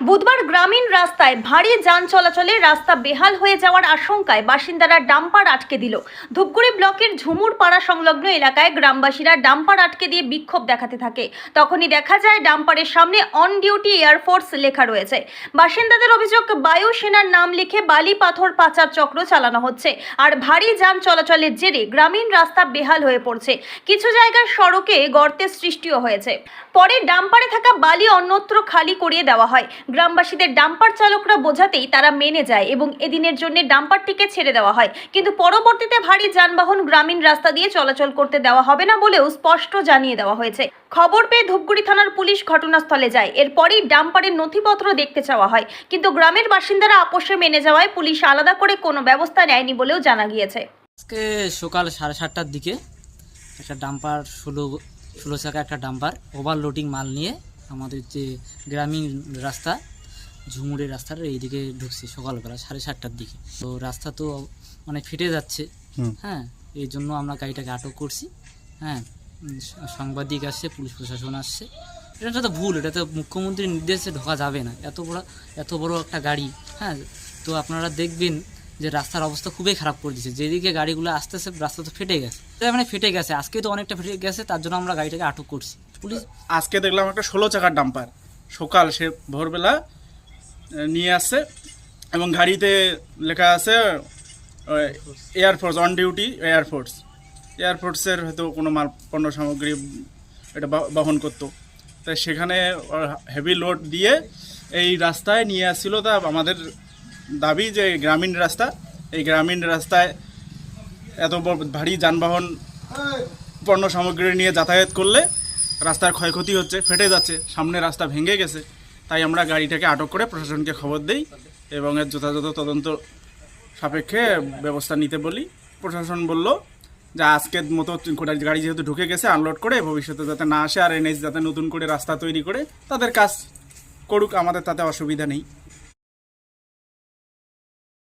বুধবার গ্রামীণ রাস্তায় ভারী যান চলাচলে রাস্তা বেহাল হয়ে যাওয়ার আশঙ্কায় বাসিন্দারা ডাম্পার আটকে দিল। ধূপগুড়ি ব্লকের ঝুমুর পাড়া সংলগ্ন এলাকায় গ্রামবাসীরা ডাম্পার আটকে দিয়ে বিক্ষোভ দেখাতে থাকে। তখনই দেখা যায় ডাম্পারের সামনে অন ডিউটি এয়ারফোর্স লেখা রয়েছে। বাসিন্দাদের অভিযোগ বায়ুসেনার নাম লিখে বালি পাথর পাচার চক্র চালানো হচ্ছে আর ভারী যান চলাচলের জেরে গ্রামীণ রাস্তা বেহাল হয়ে পড়ছে। কিছু জায়গার সড়কে গর্তের সৃষ্টিও হয়েছে। পরে ডাম্পারে থাকা বালি অন্যত্র খালি করিয়ে দেওয়া হয়। গ্রামবাসীদের ডাম্পার চালকরা বোঝাতেই তারা মেনে যায় এবং এদিনের জন্য ডাম্পারটিকে ছেড়ে দেওয়া হয়। কিন্তু পরবর্তীতে ভারী যানবাহন গ্রামীণ রাস্তা দিয়ে চলাচল করতে দেওয়া হবে না বলেও স্পষ্ট জানিয়ে দেওয়া হয়েছে। খবর পেয়ে ধূপগুড়ি থানার পুলিশ ঘটনাস্থলে যায়। এরপরই ডাম্পারের নথিপত্র দেখতে চাওয়া হয়। কিন্তু গ্রামের বাসিন্দারা আপোষে মেনে যাওয়ায় পুলিশ আলাদা করে কোনো ব্যবস্থা নেয়নি বলেও জানা গিয়েছে। আজকে সকাল সাড়ে সাতটার দিকে একটা ডাম্পার, ষোলো ষোলো চাকা একটা ডাম্পার ওভারলোডিং মাল নিয়ে আমাদের যে গ্রামীণ রাস্তা ঝুমুরের রাস্তার এইদিকে ঢুকছে সকালবেলা সাড়ে সাতটার দিকে। তো রাস্তা তো অনেক ফেটে যাচ্ছে। হ্যাঁ এই জন্য আমরা গাড়িটাকে আটক করছি। হ্যাঁ সাংবাদিক আসছে পুলিশ প্রশাসন আসছে। এটা তো ভুল এটা তো মুখ্যমন্ত্রীর নির্দেশে ঢোকা যাবে না। এত বড় এত বড় একটা গাড়ি হ্যাঁ তো আপনারা দেখবেন যে রাস্তার অবস্থা খুবই খারাপ করে দিয়েছে। যেদিকে গাড়িগুলো আসতেছে রাস্তা তো ফেটে গেছে। মানে ফেটে গেছে আজকে তো অনেকটা ফেটে গেছে তার জন্য আমরা গাড়িটাকে আটক করছি। পুলিশ আজকে দেখলাম একটা ষোলো চাকার ডাম্পার। সকাল সে ভোরবেলা নিয়ে আসছে এবং গাড়িতে লেখা আছে air force on duty air force এয়ারফোর্সের হয়তো কোনো মাল, পণ্য সামগ্রী এটা বহ- বহন করতো। তাই সেখানে হেভি লোড দিয়ে এই রাস্তায় নিয়ে আসছিল তা আমাদের দাবি যে গ্রামীণ রাস্তা। এই গ্রামীণ রাস্তায় এত ভারী যানবাহন পণ্য সামগ্রী নিয়ে যাতায়াত করলে রাস্তার ক্ষয়ক্ষতি হচ্ছে, ফেটে যাচ্ছে, সামনে রাস্তা ভেঙে গেছে, তাই আমরা গাড়িটাকে আটক করে প্রশাসনকে খবর দিই এবং এর যথাযথ তদন্ত সাপেক্ষে ব্যবস্থা নিতে বলি। প্রশাসন বলল যে আজকের মতো গাড়ি যেহেতু ঢুকে গেছে আনলোড করে ভবিষ্যতে যাতে না আসে, আর এনএস যাতে নতুন করে রাস্তা তৈরি করে, তাদের কাজ করুক, আমাদের তাতে অসুবিধা নেই।